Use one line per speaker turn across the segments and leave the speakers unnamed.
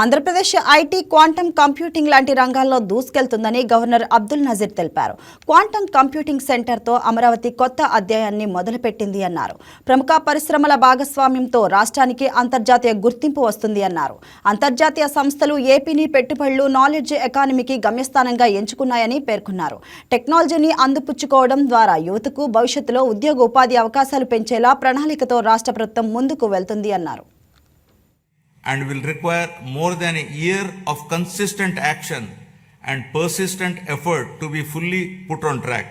Andhra Pradesh IT quantum computing లాంటి రంగాల్లో దూసుకెళ్తుందని governor Abdul Nazir తెలిపారు. క్వాంటమ్ కంప్యూటింగ్ సెంటర్తో అమరావతి కొత్త అధ్యాయాన్ని మొదలుపెట్టింది అన్నారు. ప్రముఖ పరిశ్రమల భాగస్వామ్యంతో రాష్ట్రానికి అంతర్జాతీయ గుర్తింపు వస్తుంది అన్నారు. అంతర్జాతీయ సంస్థలు ఏపీని పెట్టుబడులు నాలెడ్జ్ ఎకానమీకి గమ్యస్థానంగా ఎంచుకున్నాయని పేర్కొన్నారు. టెక్నాలజీని అందుపుచ్చుకోవడం ద్వారా యువతకు భవిష్యత్తులో ఉద్యోగ ఉపాధి అవకాశాలు పెంచేలా ప్రణాళికతో రాష్ట్ర ప్రభుత్వం ముందుకు వెళ్తుంది అన్నారు.
And will require more than a year of consistent action and persistent effort to be fully put on track.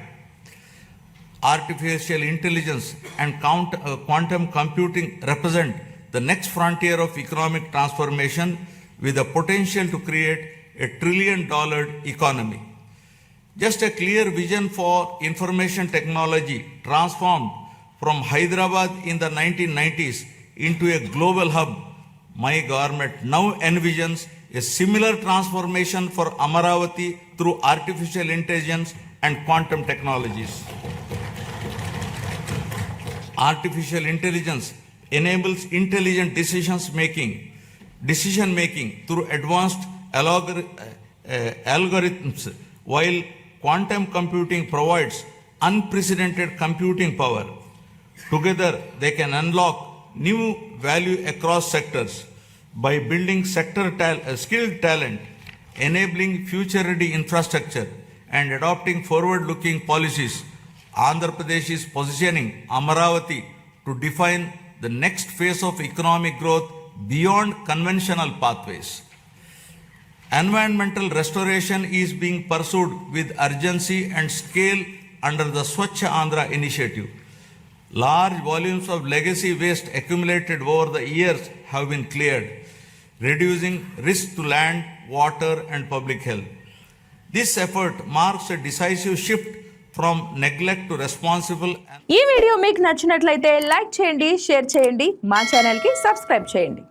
Artificial intelligence and count, uh, quantum computing represent the next frontier of economic transformation with the potential to create a trillion dollar economy. Just a clear vision for information technology transformed from Hyderabad in the 1990s into a global hub. My government now envisions a similar transformation for Amaravati through artificial intelligence and quantum technologies. Artificial intelligence enables intelligent decisions making, decision making through advanced algor- uh, uh, algorithms, while quantum computing provides unprecedented computing power. Together, they can unlock new value across sectors by building sector tal- uh, skilled talent, enabling future ready infrastructure, and adopting forward looking policies. Andhra Pradesh is positioning Amaravati to define the next phase of economic growth beyond conventional pathways. Environmental restoration is being pursued with urgency and scale under the Swachh Andhra initiative. Large volumes of legacy waste accumulated over the years have been cleared, reducing risk to land, water, and public health. This effort marks a decisive shift from neglect to responsible
ఈ video మీకు నచ్చినట్లయితే like చేయండి share చేయండి మా ఛానల్కి subscribe చేయండి